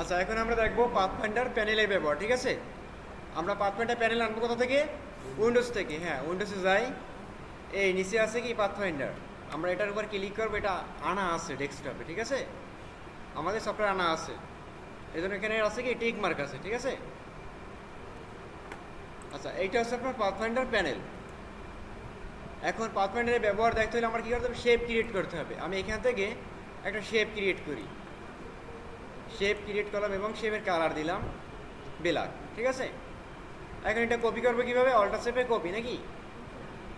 আচ্ছা এখন আমরা দেখব পাথফাইন্ডার প্যানেলের ব্যবহার, ঠিক আছে? আমরা পাথফাইন্ডার প্যানেল আনব কোথা থেকে? উইন্ডোজ থেকে হ্যাঁ উইন্ডোজে যাই। এই নিচে আছে কি পাথফাইন্ডার আমরা এটার উপর ক্লিক করব, এটা আনা আছে ডেস্কটপে ঠিক আছে? আমাদের সফটওয়্যার আনা আছে। এই জন্য এখানে আছে কি টিক মার্ক আছে, ঠিক আছে? আচ্ছা এইটা হচ্ছে আপনার পাথফাইন্ডার প্যানেল এখন পাথফাইন্ডারের ব্যবহার দেখতে হলে আমার কী করতে হবে? শেপ ক্রিয়েট করতে হবে। আমি এখান থেকে একটা শেপ ক্রিয়েট করি। শেপ ক্রিয়েট করলাম এবং শেপের কালার দিলাম ব্ল্যাক ঠিক আছে? এখন এটা কপি করব কীভাবে? অল্টা শেপে কপি নাকি?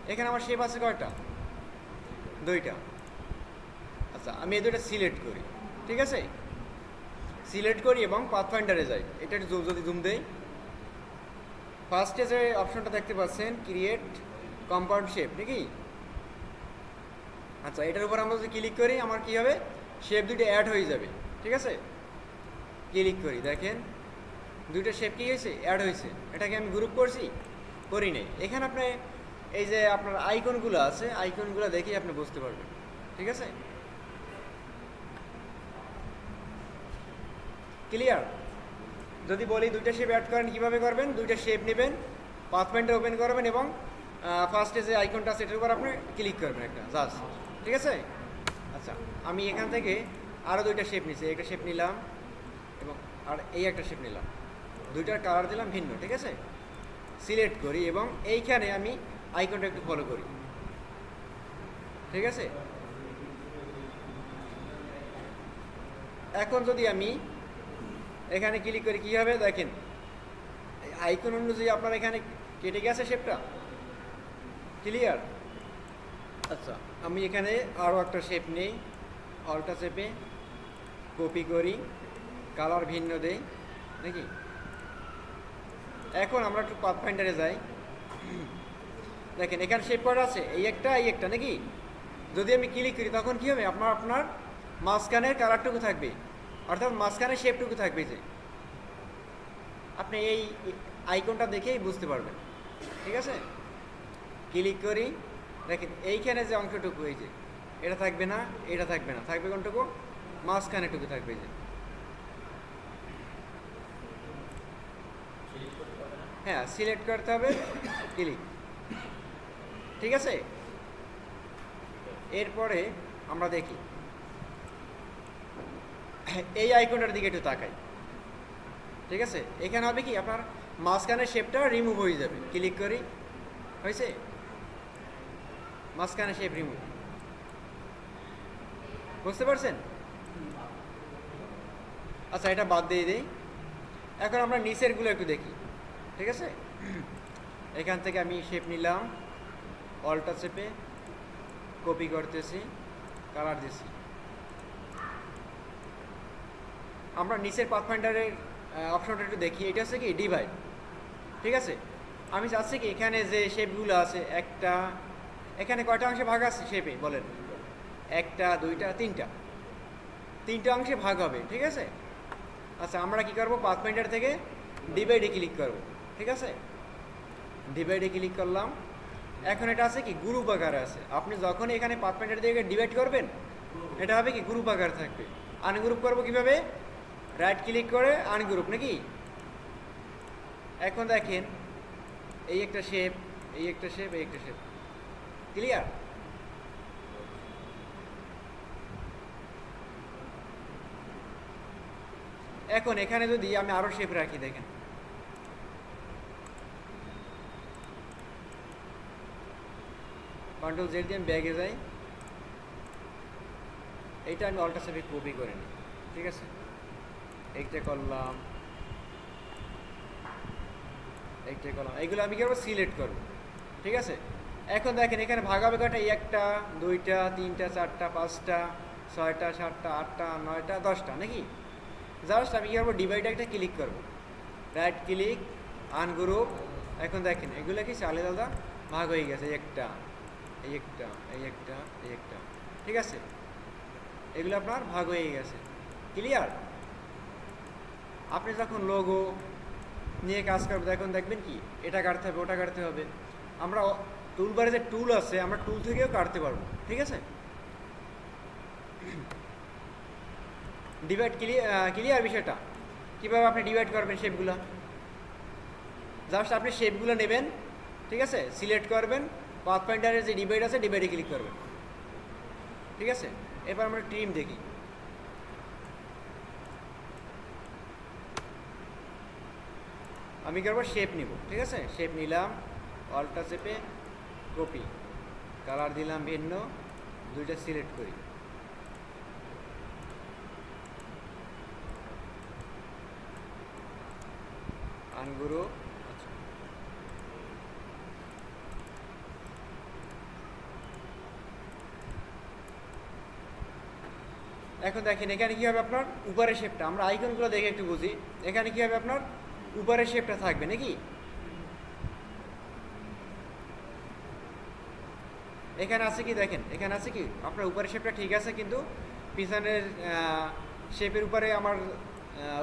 এখানে আমার শেপ আছে কয়টা? দুইটা। আচ্ছা আমি এই দুইটা সিলেক্ট করি, ঠিক আছে? সিলেক্ট করি এবং পাথফাইন্ডারে যাই। এটা একটু zoom- যদি জুম দেই। ফার্স্টে যে অপশনটা দেখতে পাচ্ছেন ক্রিয়েট কম্পাউন্ড শেপ নাকি? আচ্ছা এটার উপর আমরা যদি ক্লিক করি, আমার কি হবে? শেপ দুইটা অ্যাড হয়ে যাবে, ঠিক আছে? ক্লিক করি, দেখেন। দুইটা শেপ কি হয়েছে? অ্যাড হয়েছে। এটাকে আমি গ্রুপ করছি, করি নাই। এখানে আপনি এই যে আপনার আইকনগুলো আছে আইকনগুলো দেখেই আপনি বুঝতে পারবেন। ঠিক আছে? ক্লিয়ার যদি বলি দুইটা শেপ অ্যাড করেন, কীভাবে করবেন? দুইটা শেপ নেবেন পাথপয়েন্টটা ওপেন করবেন এবং ফার্স্টে যে আইকনটা এটার উপর আপনি ক্লিক করবেন একটা জাস্ট ঠিক আছে? আচ্ছা আমি এখান থেকে আরও দুইটা শেপ নিচ্ছি একটা শেপ নিলাম। এবং আর এই একটা শেপ নিলাম। দুইটার কালার দিলাম ভিন্ন, ঠিক আছে? সিলেক্ট করি এবং এইখানে আমি আইকনটা একটু ফলো করি। ঠিক আছে? এখন যদি আমি এখানে ক্লিক করি, কী হবে? দেখেন আইকন অনুযায়ী আপনার এখানে কেটে গেছে শেপটা ক্লিয়ার আচ্ছা আমি এখানে আরও একটা শেপ নেই অল্টা শেপে কপি করি। কালার ভিন্ন দেই, নাকি? এখন আমরা একটু পাথফাইন্ডারে যাই। দেখেন, এখানে শেপ করা আছে, এই একটা এই একটা, নাকি? যদি আমি ক্লিক করি, তখন কী হবে? আপনার আপনার মাঝখানের কালারটুকু থাকবে। অর্থাৎ মাঝখানের শেপটুকু থাকবে যে। আপনি এই আইকনটা দেখেই বুঝতে পারবেন। ঠিক আছে? ক্লিক করি। দেখেন, এইখানে যে অংশটুকু যে, এটা থাকবে না, এটা থাকবে না, থাকবে কোনটুকু? মাঝখানেটুকু থাকবে যে। হ্যাঁ সিলেক্ট করতে হবে ক্লিক ঠিক আছে? এরপরে আমরা দেখি। এই আইকনটার দিকে একটু তাকাই। ঠিক আছে? এখানে হবে কি? আপনার মাঝখানের শেপটা রিমুভ হয়ে যাবে। ক্লিক করি। হয়েছে? মাঝখানে শেপ রিমুভ বুঝতে পারছেন? আচ্ছা এটা বাদ দিয়ে দিই। এখন আমরা নিচেরগুলো একটু দেখি। ঠিক আছে? এখান থেকে আমি শেপ নিলাম অল্টা শেপে কপি করতেছি কালার দিছি। আমরা নিচের পাথফাইন্ডারের অপশনটা একটু দেখি। এটা হচ্ছে কি ডিভাইড ঠিক আছে? আমি চাচ্ছি কি, এখানে যে শেপগুলো আছে, একটা, এখানে কয়টা অংশে ভাগ আছে শেপে বলেন। একটা, দুইটা, তিনটা। তিনটা অংশে ভাগ হবে, ঠিক আছে? আচ্ছা আমরা কি করব? পাথফাইন্ডার থেকে ডিভাইডে ক্লিক করব। ঠিক আছে? ডিভাইডে ক্লিক করলাম? এখন এটা আছে কি গ্রুপ আকারে আছে। আপনি যখন এখানে পাথফাইন্ডার দিকে ডিভাইড করবেন, এটা হবে কি গ্রুপ আকার থাকবে। আনগ্রুপ করব কীভাবে? রাইট ক্লিক করে আনগ্রুপ নাকি? এখন দেখেন, এই একটা শেপ এই একটা শেপ এই একটা শেপ ক্লিয়ার এখন এখানে যদি আমি আরও শেপ রাখি, দেখেন। কন্ট্রোল জেড দিয়ে আমি ব্যাগে যাই। এইটা আমি অল্টা শেপে কপি করে নিই, ঠিক আছে? এইটা করলাম। এইটা করলাম। এইগুলো আমি কি করব সিলেক্ট করব, ঠিক আছে? এখন দেখেন এখানে ভাগ হবে কয়টা একটা, দুইটা, তিনটা, চারটা, পাঁচটা, ছয়টা, সাতটা, আটটা, নয়টা, দশটা, নাকি? জাস্ট আমি কি করব ডিভাইড একটা ক্লিক করব। রাইট ক্লিক আনগ্রুপ এখন দেখেন এগুলো কি আলাদা আলাদা ভাগ হয়ে গেছে একটা। এই একটা এই একটা এই একটা। ঠিক আছে? এগুলো আপনার ভাগ হয়ে গেছে। ক্লিয়ার আপনি যখন লোগো নিয়ে কাজ করবেন, তখন দেখবেন কি? এটা কাটতে হবে, ওটা কাটতে হবে। আমরা টুলবারে যে টুল আছে, আমরা টুল থেকেও কাটতে পারব। ঠিক আছে? ডিভাইড ক্লিয়ার ক্লিয়ার বিষয়টা। কীভাবে আপনি ডিভাইড করবেন শেপগুলো জাস্ট আপনি শেপগুলো নেবেন। ঠিক আছে? সিলেক্ট করবেন। পাথ পয়েন্টারের যে ডিভাইড আছে ডিভাইডে ক্লিক করবেন ঠিক আছে? এবার আমরা ট্রিম দেখি। আমি করব? শেপ নিব। ঠিক আছে? শেপ নিলাম অল্টা চেপে কপি কালার দিলাম ভিন্ন, দুইটা সিলেক্ট করি। আনগুরু আচ্ছা এখন দেখেন, এখানে কী হবে আপনার? উপরের শেপটা আমরা আইকনগুলো দেখে একটু বুঝি। এখানে কী হবে আপনার? উপরের শেপটা থাকবে, নাকি? এখানে আছে কি? দেখেন, এখানে আছে কি? আপনার উপরের শেপটা ঠিক আছে, কিন্তু পিছনের শেপের উপরে আমার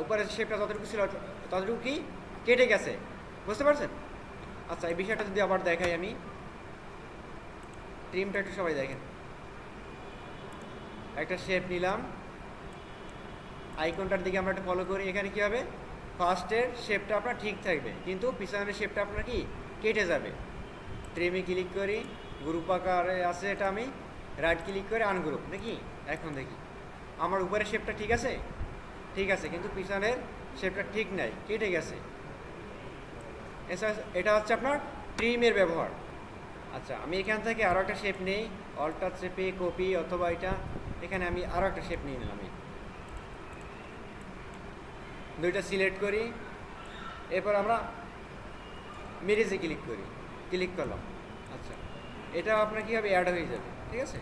উপরের শেপটা যতটুকু ছিল, ততটুকু কি? কেটে গেছে। বুঝতে পারছেন? আচ্ছা এই বিষয়টা যদি আবার দেখাই আমি। ট্রিমটা একটু সবাই দেখেন। একটা শেপ নিলাম। আইকনটার দিকে আমরা একটা ফলো করি। এখানে কি হবে? ফার্স্টের শেপটা আপনার ঠিক থাকবে। কিন্তু পিছনের শেপটা আপনার কি? কেটে যাবে। ট্রিমে ক্লিক করি। গ্রুপ আকারে আছে এটা আমি। রাইট ক্লিক করে আনগ্রুপ নাকি এখন দেখি। আমার উপরের শেপটা ঠিক আছে? ঠিক আছে, কিন্তু পিছনের শেপটা ঠিক নাই। কেটে গেছে। এটা হচ্ছে আপনার ট্রিমের ব্যবহার। আচ্ছা আমি এখান থেকে আরও একটা শেপ নেই। অল্টার চেপে কপি অথবা এটা এখানে আমি আরও একটা শেপ নিয়ে নিলাম। দুইটা সিলেক্ট করি, এরপর আমরা মেরিজে ক্লিক করি ক্লিক করলাম। আচ্ছা এটা আপনার কী হবে অ্যাড হয়ে যাবে, ঠিক আছে?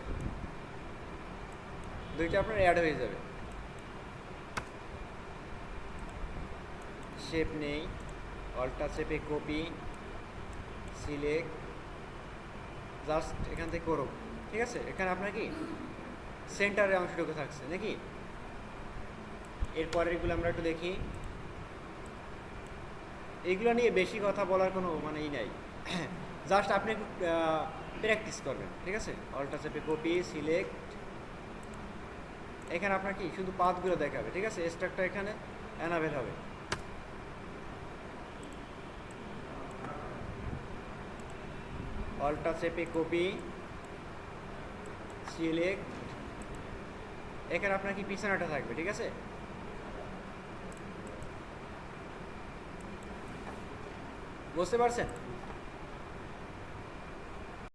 দুইটা আপনার অ্যাড হয়ে যাবে। শেপ নেই অল্টা শেপে কপি সিলেক্ট জাস্ট এখান থেকে করো ঠিক আছে? এখানে আপনার কি? সেন্টারে অংশটুকু থাকছে, নাকি? এরপরের এগুলো আমরা একটু দেখি। এগুলো নিয়ে বেশি কথা বলার কোনো মানে ই নাই। জাস্ট আপনি প্র্যাকটিস করবেন, ঠিক আছে? অল্টা চেপে কপি সিলেক্ট এখানে আপনার কি? শুধু পাতগুলো দেখাবে, ঠিক আছে? স্ট্রাকটা এখানে অ্যানাবেল হবে। অল্টা চেপে কপি সিলেক্ট এখানে আপনার কি বিছানাটা থাকবে ঠিক আছে? বুঝতে পারছেন?